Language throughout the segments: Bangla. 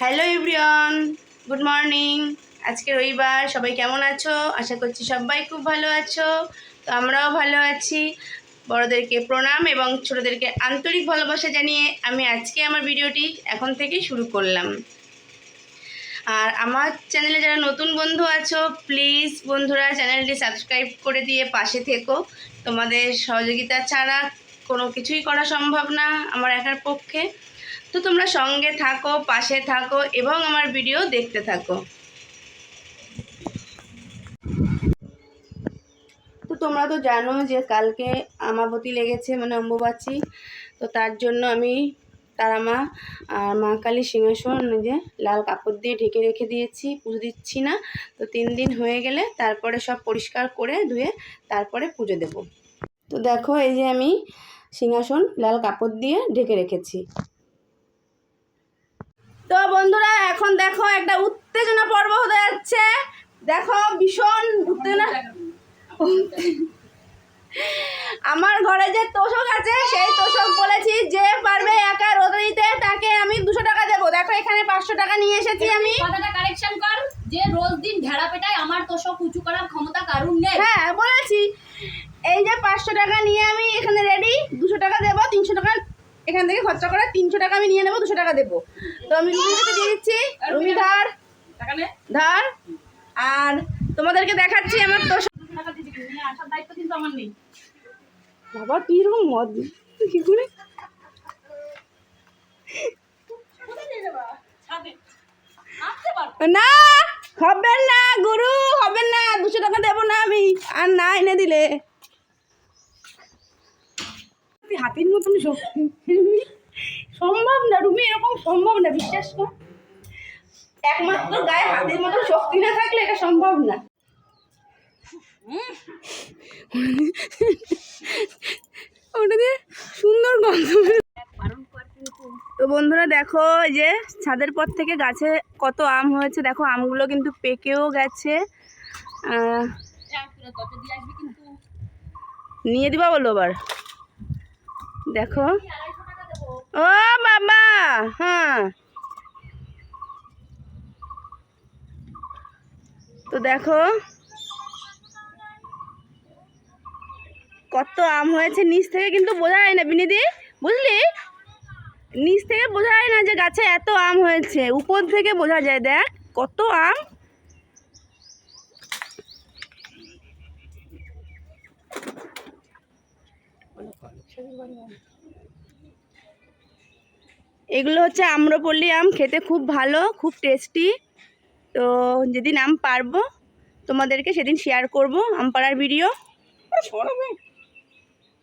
Hello everyone good morning. আজকে রবিবার, সবাই কেমন আছো? আশা করছি সবাই খুব ভালো আছো, তো আমরাও ভালো আছি। বড়োদেরকে প্রণাম এবং ছোটোদেরকে আন্তরিক ভালোবাসা জানিয়ে আমি আজকে আমার ভিডিওটি এখন থেকেই শুরু করলাম। আর আমার চ্যানেলে যারা নতুন বন্ধু আছো, প্লিজ বন্ধুরা, চ্যানেলটি সাবস্ক্রাইব করে দিয়ে পাশে থেকো। তোমাদের সহযোগিতা ছাড়া কোনো কিছুই করা সম্ভব না আমার একার পক্ষে। তো তোমরা সঙ্গে থাকো, পাশে থাকো এবং আমার ভিডিও দেখতে থাকো। তো তোমরা তো জানো যে কালকে আমাবতী লেগেছে মানে অম্বুবাচী। তো তার জন্য আমি তারা মা আর মা কালী সিংহাসন যে লাল কাপড় দিয়ে ঢেকে রেখে দিয়েছি, পুজো দিচ্ছি না। তো তিন দিন হয়ে গেলে তারপরে সব পরিষ্কার করে ধুয়ে তারপরে পুজো দেব। তো দেখো এই যে আমি সিংহাসন লাল কাপড় দিয়ে ঢেকে রেখেছি। তো বন্ধুরা এখন দেখো একটা উত্তেজনা পর্ব হতে যাচ্ছে। দেখো ভীষণ উত্তেজনা। আমার ঘরে যে তোষক আছে সেই তোষক বলেছি যে পারবে একা রোদে দিতে তাকে আমি দুশো টাকা দেবো। দেখো এখানে পাঁচশো টাকা নিয়ে এসেছি আমি। কথাটা কারেকশন কর যে রোজ দিন ঢেড়া পেটায় আমার তো সব উঁচু করার ক্ষমতা কারুর নেই? হ্যাঁ বলেছি। এই যে পাঁচশো টাকা নিয়ে আমি এখানে রেডি দুশো টাকা দেবো তিনশো টাকা এখান থেকে খরচা করে তিনশো টাকা আমি নিয়ে নেব দুশো টাকা দেবো। তো আমি রুমির কাছে দিয়ে দিচ্ছি। রুমি ধার। ধার। আর তোমাদেরকে দেখাচ্ছি আমার তো বাবা তুই এরকম মদ? কি করে? না হবে না গুরু হবে না দুশো টাকা দেবো না আমি। আর না এনে দিলে। হাতির মতন শক্তি। সম্ভব না রুমি এরকম সম্ভব না বিশ্বাস কর। একমাত্র গায়ে হাতির মতন শক্তি না থাকলে এটা সম্ভব না। ওটা দিয়ে সুন্দর গন্ধ তো বন্ধুরা দেখো এই যে ছাদের পর থেকে গাছে কত আম হয়েছে। দেখো আমগুলো কিন্তু পেকেও গেছে। নিয়ে দিবা বলো আবার। দেখো। ও বাবা হ্যাঁ। তো দেখো, কত আম হয়েছে, নিচ থেকে কিন্তু বোঝা যায় না, বিনিদি, বুঝলি? নিচ থেকে বোঝা যায় না যে গাছে এত আম হয়েছে, উপর থেকে বোঝা যায়, দেখ, কত আম। এগুলো হচ্ছে আম্রপল্লী আম, খেতে খুব ভালো, খুব টেস্টি তো যেদিন আম পারব, তোমাদেরকে সেদিন শেয়ার করব আম পাড়ার ভিডিও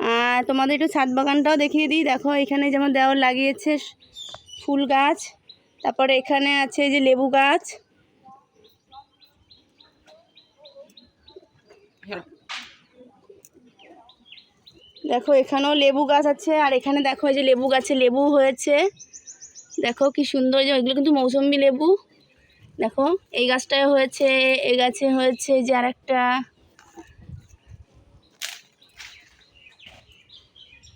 আর তোমাদের একটু ছাদ বাগানটাও দেখিয়ে দিই। দেখো, এখানে যেমন দেওয়ার লাগিয়েছে, ফুল গাছ। তারপরে এখানে আছে যে লেবু গাছ। দেখো, এখানেও লেবু গাছ আছে, আর এখানে দেখো এই যে লেবু গাছে লেবু হয়েছে। দেখো কি সুন্দর যে ওইগুলো কিন্তু মৌসুম্বি লেবু। দেখো, এই গাছটায় হয়েছে, এই গাছে হয়েছে যে আর একটা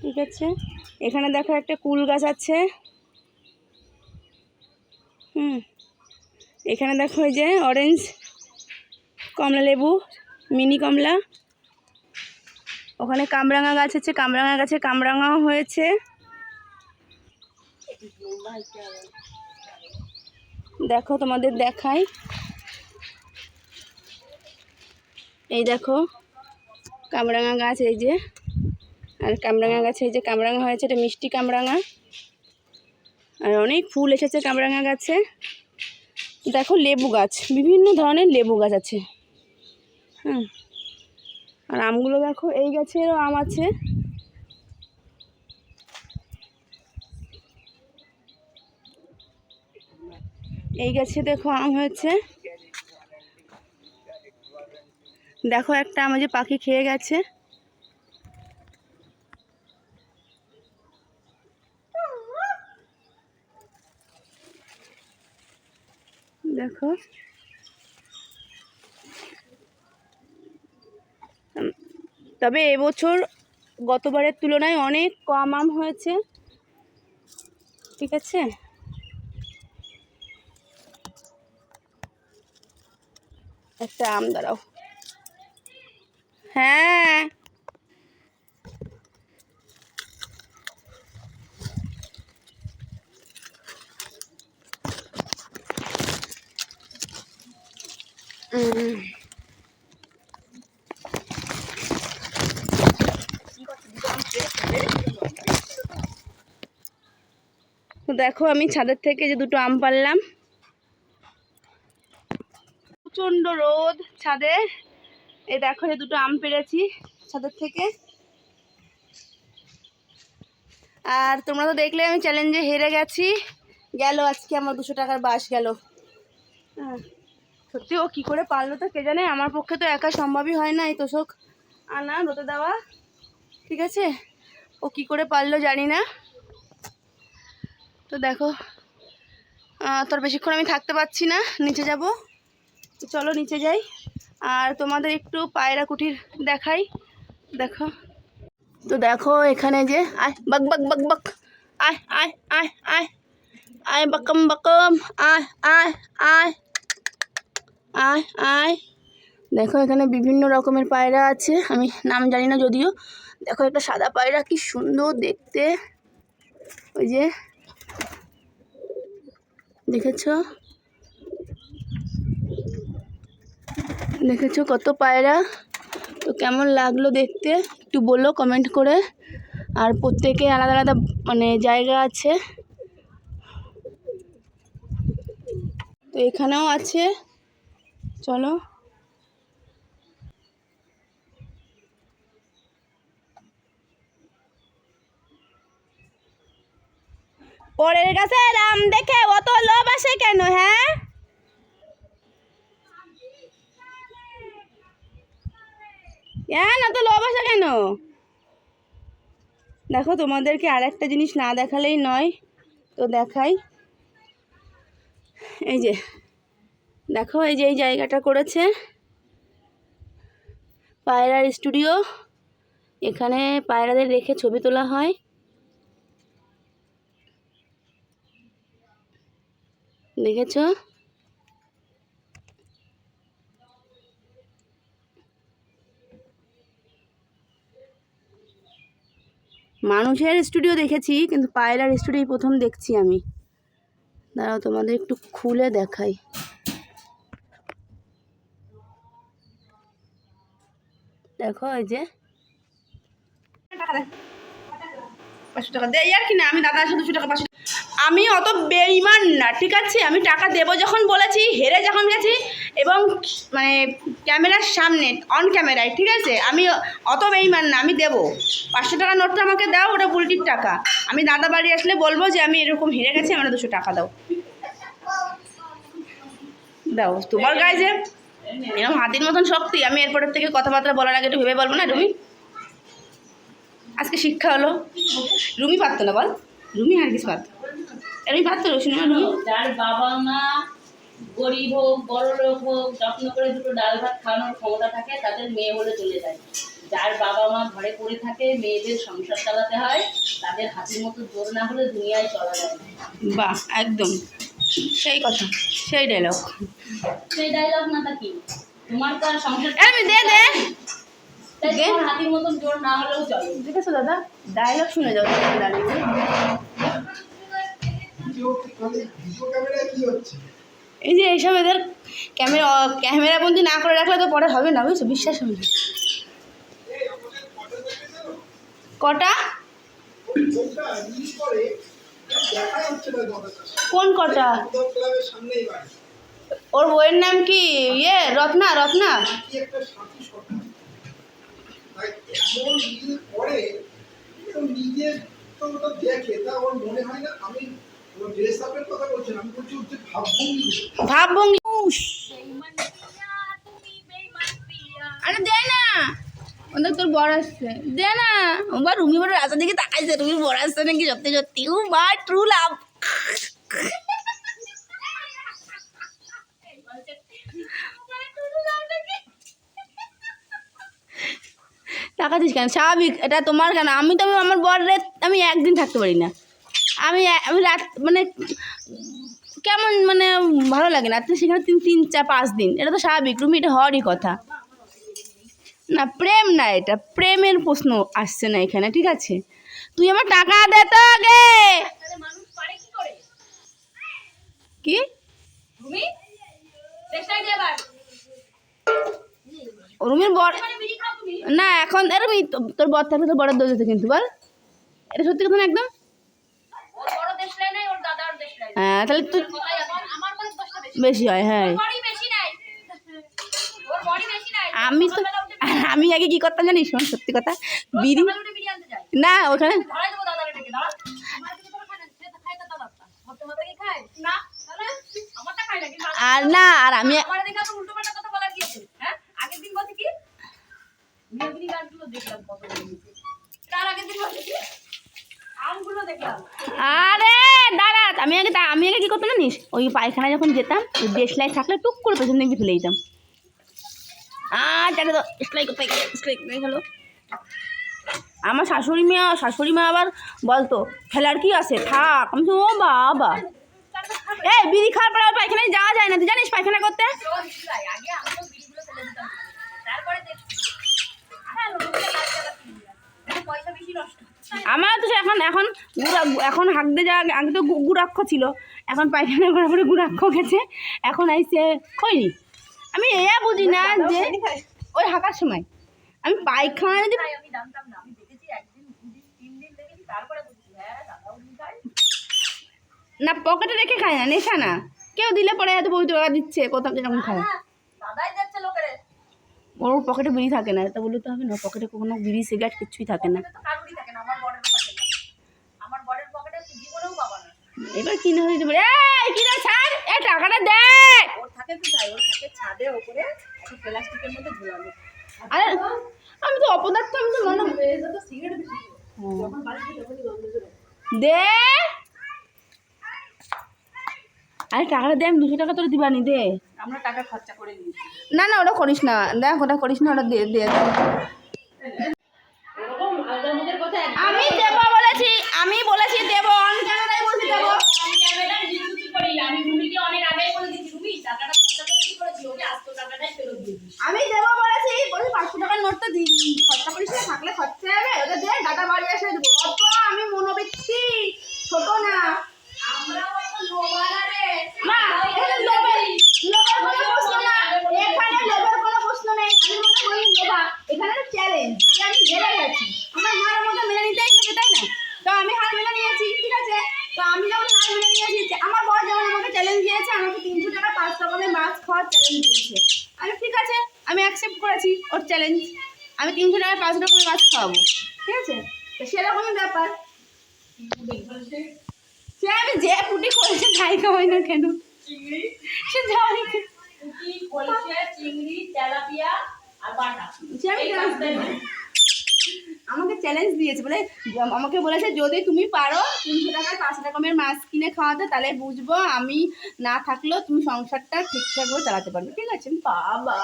ঠিক আছে? এখানে দেখো একটা কুল গাছ আছে। হুম। এখানে দেখো এই যে অরেঞ্জ কমলা লেবু মিনি কমলা। ওখানে কামরাঙা গাছ আছে, কামরাঙা গাছে কামরাঙাও হয়েছে। দেখো, তোমাদের দেখাই। এই দেখো, কামরাঙা গাছ এই যে। আর কামরাঙা গাছে এই যে কামরাঙা হয়েছে, এটা মিষ্টি কামরাঙা। আর অনেক ফুল এসেছে কামরাঙা গাছে। দেখো লেবু গাছ, বিভিন্ন ধরনের লেবু গাছ আছে। হ্যাঁ আর আমগুলো দেখো, এই গাছেরও আম আছে। এই গাছে দেখো আম হয়েছে। দেখো একটা আম যে পাখি খেয়ে গেছে। দেখো। তবে এবছর গতবারের তুলনায় অনেক কম আম হয়েছে। ঠিক আছে? একটা আম দাঁড়াও। হ্যাঁ। Mm-hmm. দেখো আমি ছাদের থেকে যে দুটো আম পারলাম প্রচণ্ড রোদ ছাদে। এই দেখো যে দুটো আম পেরেছি ছাদের থেকে। আর তোমরা তো দেখলে আমি চ্যালেঞ্জে হেরে গেছি। গেল আজকে আমার দুশো টাকার বাস গেল। সত্যি ও কী করে পারল তো কে জানে? আমার পক্ষে তো একা সম্ভবই হয় না এই তোষক আনা, রোদে দেওয়া। ঠিক আছে? ও কি করে পারল জানি না। তো দেখো তোর বেশিক্ষণ আমি থাকতে পারছি না, নিচে যাব। তো চলো নিচে যাই, আর তোমাদের একটু পায়রা কুটির দেখাই, দেখো। তো দেখো এখানে যে, আয়, বক বক বক বক, আয় আয় আয় আয় আয়, বকম বকম, আয় আয় আয় আয় আয়। দেখো এখানে বিভিন্ন রকমের পায়রা আছে, আমি নাম জানি না যদিও। দেখো একটা সাদা পায়রা কি সুন্দর দেখতে। ওই যে দেখেছ? দেখেছ কত পায়রা? তো কেমন লাগল দেখতে? একটু বলো কমেন্ট করে। আর প্রত্যেকে আলাদা আলাদা মানে জায়গা আছে। তো এখানেও আছে। চলো। পরের গাছে রাম দেখে অত লোভ আসে কেন হ্যাঁ? কেন অত লোভ আসে কেন? দেখো, তোমাদেরকে আর একটা জিনিস না দেখালেই নয়, তো দেখাই। এই যে, দেখো, এই যে এই জায়গাটা করেছে। পায়রার স্টুডিও, এখানে পায়রাদের রেখে ছবি তোলা হয়। দেখেছ? মানুষের স্টুডিও দেখেছি, কিন্তু পায়রার স্টুডিও প্রথম দেখছি আমি। দাঁড়াও, তোমাদের একটু খুলে দেখাই। দেখো, এই যে। কি না, আমি দাদা দুশো টাকা পাঁচশো আমি অত বেইমান না, ঠিক আছে? আমি টাকা দেবো যখন বলেছি, হেরে যখন গেছি, এবং মানে ক্যামেরার সামনে অন ক্যামেরায়, ঠিক আছে? আমি অত বেইমান না, আমি দেবো। পাঁচশো টাকা নোটটা আমাকে দাও, ওটা বুলটির টাকা। আমি দাদা বাড়ি আসলে বলব যে আমি এরকম হেরে গেছি আমার দুশো টাকা দাও। দাও, তোমার গায়ে যে এরকম হাতির মতন শক্তি, আমি এরপরের থেকে কথাবার্তা বলার আগে একটু ভেবে বলব না, রুমি? আজকে শিক্ষা হলো। রুমি পারতো না, বল। রুমি আর কিছু পারতো। রুমি পারতো রসুন রুমি যার বাবা মা গরিব হোক বড় লোক হোক যত্ন করে দুটো ডাল ভাত খাওয়ানোর ক্ষমতা থাকে তাদের মেয়ে বলে চলে যায়। যার বাবা মা ঘরে পড়ে থাকে মেয়েদের সংসার চালাতে হয় তাদের হাতির মতো জোর না হলে দুনিয়ায় চলা যায় না। বাহ একদম। সেই কথা সেই ডায়লগ সেই ডায়লগ না তা কি? তোমার তো আর সংসার আমি দে দে। তাই তোমার হাতির মতন জোর না হলেও চলে। দেখেছ দাদা? ডায়লগ শুনে যাও দাঁড়িয়ে এই যে এইসব এদের ক্যামেরা ক্যামেরা বন্দি না করে রাখলে তো পরে হবে না বুঝছ? বিশ্বাস হবে না। কটা কোন কটা? ওর বইয়ের নাম কি? ইয়ে রত্না রত্না? তো দেখে তা ওর মনে হয় না আমি না, আমি বলছি ওর যে ভাবভঙ্গি। ভাবভঙ্গি আরে দে না। ওদের তোর বড় আসছে। দে না। বা রুমি বড় রাস্তার দিকে তাকাইছে রুমির বড় আসছে নাকি সত্যি সত্যি? ও মা ট্রু লাভ কেন? স্বাভাবিক। এটা তোমার কেন? আমি তো আমার বরের আমি একদিন থাকতে পারি না। আমি আমি রাত মানে কেমন মানে ভালো লাগে না। সেখানে তিন তিন চার পাঁচ দিন। এটা তো স্বাভাবিক রুমি এটা হওয়ারই কথা। না প্রেম না এটা। প্রেমের প্রশ্ন আসছে না এখানে ঠিক আছে? তুই আমার টাকা দে তো আগে! কি রুমির বর না এখন এর রুমি তো- তোর বর থাকলে তোর বড় দোষ কিন্তু বল। এটা সত্যি কথা না একদম ওর বড় দেশলাই নাই ওর দাদার দেশলাই নাই হ্যাঁ তাহলে তুই বেশি হয় হ্যাঁ। ওর বডি বেশি নাই। ওর বডি বেশি নাই। আমি তো আমি আগে কি করতাম জানিস শোন সত্যি কথা। বিড়ি না ওখানে আর না আর আমি হ্যাঁ? আগের দিন আরে দাঁড়া আমি আগে আমি আগে কি করতাম জানিস? ওই পায়খানা যখন যেতাম ওই দেশলাই থাকলে টুক করে পেছন দিকে ফেলে দিতাম। আর তো গেলো আমার শাশুড়ি মা শাশুড়ি মা আবার বলতো খেলার কি আছে? থাক। আমি তো, ও বাবা। এই বিড়ি খাওয়ার পরে আর পায়খানায় যাওয়া যায় না তুই জানিস পায়খানা করতে? তারপরে দেখছি হ্যাঁ লোককে কাজ চালাচ্ছি পয়সা বেশি নষ্ট আমার তো এখন এখন গুড়া এখন হাঁকতে যাওয়া আগে তো গুড়াক্ষ ছিল। এখন পায়খানা করার পরে গুড়াক্ষ গেছে। এখন আইসে খইনি আমি এয়া বুঝি না যে ওই হাঁকার সময়। আমি পায়খানা যদি না। হ্যাঁ না পকেটে রেখে খায় না নেশা না। কেউ দিলে পরে হয়তো পবিত্র টাকা দিচ্ছে কোথাও যেরকম খায়। দাদাই যাচ্ছে লোকের। ওর পকেটে বিড়ি থাকে না। এটা বলতে হবে না পকেটে কোনো বিড়ি সিগারেট কিছুই থাকে না। তো এবার কিনে হয়ে যাবে এই কিনে ছাড়! এ টাকাটা দে ওর থাকে কোথায় ওর থাকে ছাদে ওপরে একটা প্লাস্টিকের মধ্যে ঝুলানো। আরে আমি তো অপদার্থ আমি তো মনে এটা তো সিগারেট বেশি। যখন বাড়ি তখনই দে! আরে টাকাটা দে আমি দুশো টাকা তোর দিবানি দে। আমরা টাকা খরচা করে নিয়েছি। না না, ওটা করিস না। দেখ, ওটা করিস না, ওটা দিয়ে দে ওরকম আলাদার মুখের কথা একদম আমি দেবো বলেছি আমি বলেছি দেবো অন ক্যামেরায় বলছি দেবো আমি ক্যামেরা ডিসিউটি করি আমি রুমিকে অনেক আগেই বলে দিয়েছি রুমি টাকাটা খরচা করে কি করেছি ওকে আস্ত টাকাটাই ফেরত দিয়ে দিস আমি দেবো বলেছি বলি পাঁচশো টাকার নোটটা দি খরচা করিস না থাকলে খরচা হবে ওটা দে দাদা বাড়ি এসে দেবো অত আমি মনোবৃত্তি ছোট না আমরা অত লোবানা রে না এখানে লোভের লোভের কোনো প্রশ্ন না এখানে লোভের কোনো প্রশ্ন নেই আমি মনে করি লোভা এখানে চ্যালেঞ্জ যে আমি হেরে গেছি আমার মার মতো মেনে নিতেই হবে তাই না তো আমি হার মেনে নিয়েছি ঠিক আছে তো আমি যখন হার মেনে নিয়েছি যে আমার বর যেমন আমাকে চ্যালেঞ্জ দিয়েছে আমাকে তিনশো টাকা পাঁচ টাকা মাছ খাওয়ার চ্যালেঞ্জ দিয়েছে আমি ঠিক আছে আমি অ্যাকসেপ্ট করেছি ওর চ্যালেঞ্জ আমি তিনশো টাকায় পাঁচ রকমের মাছ খাওয়াবো ঠিক আছে? তো সেরকমই ব্যাপার। সে আমি যে পুটি করেছে তাই খাওয়াই না কেন? সে যাওয়াই কেন পুঁটি কলসে চিংড়ি তেলাপিয়া আর বাটা সে আমি। আমাকে চ্যালেঞ্জ দিয়েছে বলে আমাকে বলেছে যদি তুমি পারো তিনশো টাকার পাঁচ রকমের মাছ কিনে খাওয়াতে তাহলে বুঝব আমি না থাকলেও তুমি সংসারটা ঠিকঠাক করে চালাতে পারবে। ঠিক আছে? বাবা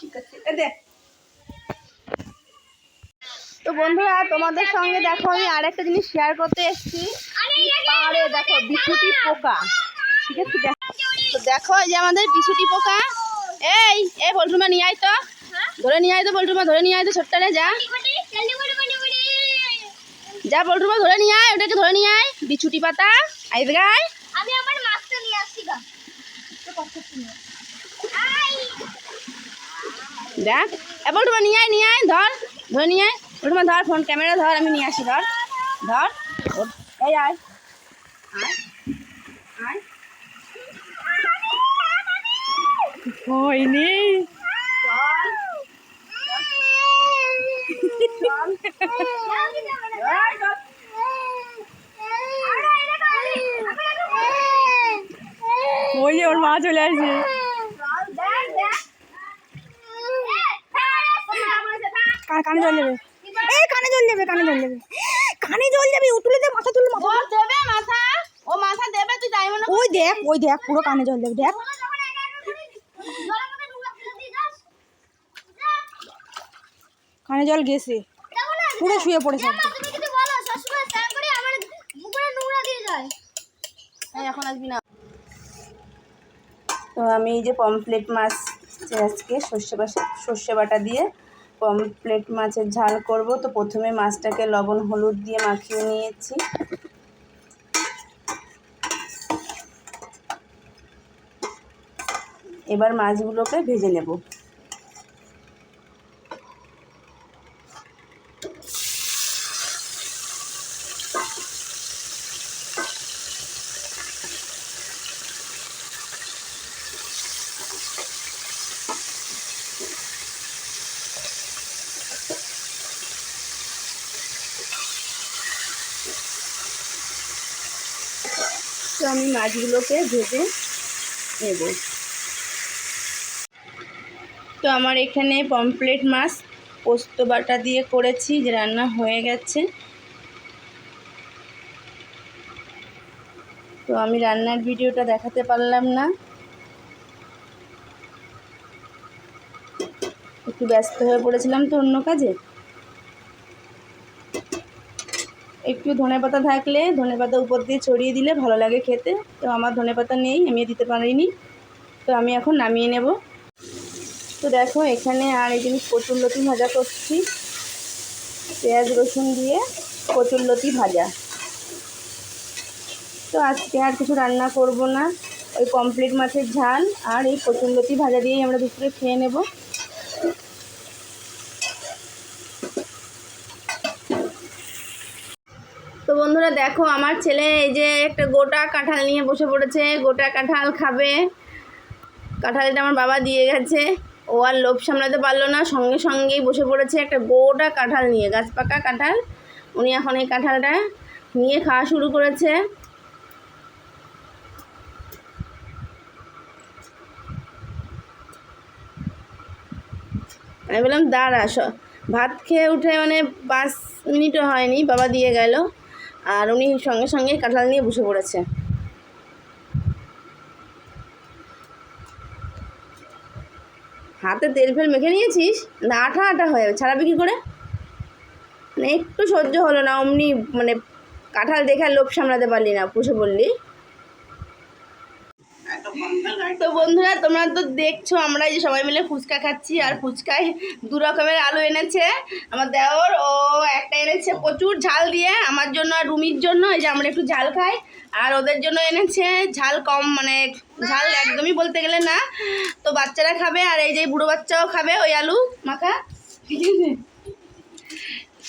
ঠিক আছে। এ দে তো বন্ধুরা তোমাদের সঙ্গে দেখো আমি আরেকটা জিনিস শেয়ার করতে এসেছি। পাহাড়ে দেখো বিছুটি পোকা। ঠিক আছে দেখো। তো দেখো এই যে আমাদের বিছুটি পোকা। এই এই বল্টুমা নিয়ে আয় তো। ধরে নিয়ে আয় তো বল্টুমা ধরে নিয়ে আয় তো ছোট্টারে যা। যা বল্টুমা ধরে নিয়ে আয় ওটাকে ধরে নিয়ে আয়। বিছুটি পাতা আইবে গায় আমি আমার মাছটা নিয়ে আসছি গা দেখ। এ বল্টুমা নিয়ে আয় নিয়ে আয় ধর। ধরে নিয়ে আয়। বল্টুমা ধর ফোন ক্যামেরা ধর আমি নিয়ে আসি ধর। ধর এই আয়। আয় আয়। হয়নি চল। এই চল। ওই যে ওর মা চলে আসছে। কানে জল যাবে জল যাবে কানে জল যাবে কানে জল যাবে উঠলে দে মাথা তুলে মাথা দেবে মাথা? ও মাথা দেবে তুই তাই মনে ওই দেখ ওই দেখ পুরো কানে জল যাবে দেখ। কানে জল গেছে। পুরো শুয়ে পড়েছে। এখন আসবি না। তো আমি এই যে পমফ্লেট মাছ আজকে সর্ষে বাসা সর্ষে বাটা দিয়ে পমফ্লেট মাছের ঝাল করব। তো প্রথমে মাছটাকে লবণ, হলুদ দিয়ে মাখিয়ে নিয়েছি। এবার মাছগুলোকে ভেজে নেব। আমি মাছগুলোকে ভেজে নেব। তো আমার এখানে পমফ্লেট মাছ, পোস্ত বাটা দিয়ে করেছি রান্না হয়ে গেছে। তো আমি রান্নার ভিডিওটা দেখাতে পারলাম না। একটু ব্যস্ত হয়ে পড়েছিলাম তো অন্য কাজে। একটু ধনেপাতা থাকলে ধনেপাতা উপর দিয়ে ছড়িয়ে দিলে ভালো লাগে খেতে। তো আমার ধনেপাতা নেই, আমি দিতে পারিনি। তো আমি এখন নামিয়ে নেব। তো দেখো, এখানে আর এই জিনিস প্রচুর কচুরলতি ভাজা করছি। পেঁয়াজ রসুন দিয়ে কচুরলতি ভাজা। তো আজকে আর কিছু রান্না করব না। ওই কমপ্লিট মাছের ঝাল আর এই প্রচুর কচুরলতি ভাজা দিয়েই আমরা দুপুরে খেয়ে নেব তো বন্ধুরা দেখো, আমার ছেলে এই যে একটা গোটা কাঁঠাল নিয়ে বসে পড়েছে, গোটা কাঁঠাল খাবে। কাঁঠালটা আমার বাবা দিয়ে গেছে। ও আর লোভ সামলাতে পারল না, সঙ্গে সঙ্গেই বসে পড়েছে একটা গোটা কাঁঠাল নিয়ে গাছ পাকা কাঁঠাল। উনি এখন এই কাঁঠালটা নিয়ে খাওয়া শুরু করেছে। আমি বললাম, দাঁড়া ভাত খেয়ে উঠে মানে পাঁচ মিনিটও হয়নি, বাবা দিয়ে গেল। আর উনি সঙ্গে সঙ্গে কাঁঠাল নিয়ে বসে পড়েছে। হাতে তেল ফেল মেখে নিয়েছিস? না, আঠা আঠা হয়ে যাবে। ছাড়াবে কী করে? মানে একটু সহ্য হলো না, অমনি মানে কাঁঠাল দেখে লোভ সামলাতে পারলি না, বসে বললি তো বন্ধুরা, তোমরা তো দেখছ, আমরা যে সবাই মিলে ফুচকা খাচ্ছি, আর ফুচকায় দু রকমের আলু এনেছে। আমার দেওর, ও একটা এনেছে প্রচুর ঝাল দিয়ে, আমার জন্য আর রুমির জন্য, এই যে আমরা একটু ঝাল খাই। আর ওদের জন্য এনেছে ঝাল কম মানে ঝাল একদমই বলতে গেলে না। তো বাচ্চারা খাবে, আর এই যে বুড়ো বাচ্চাও খাবে ওই আলু, মাখা।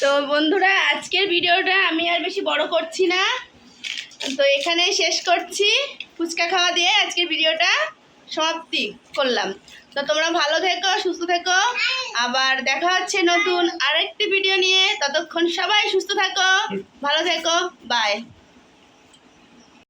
তো বন্ধুরা, আজকের ভিডিওটা আমি আর বেশি বড় করছি না। তো এখানে শেষ করছি ফুচকা খাওয়া দিয়ে আজকের ভিডিওটা সমাপ্তি করলাম। তো তোমরা ভালো থেকো, সুস্থ থেকো। আবার দেখা হচ্ছে নতুন আরেকটি ভিডিও নিয়ে। ততক্ষণ সবাই সুস্থ থাকো, ভালো থেকো বাই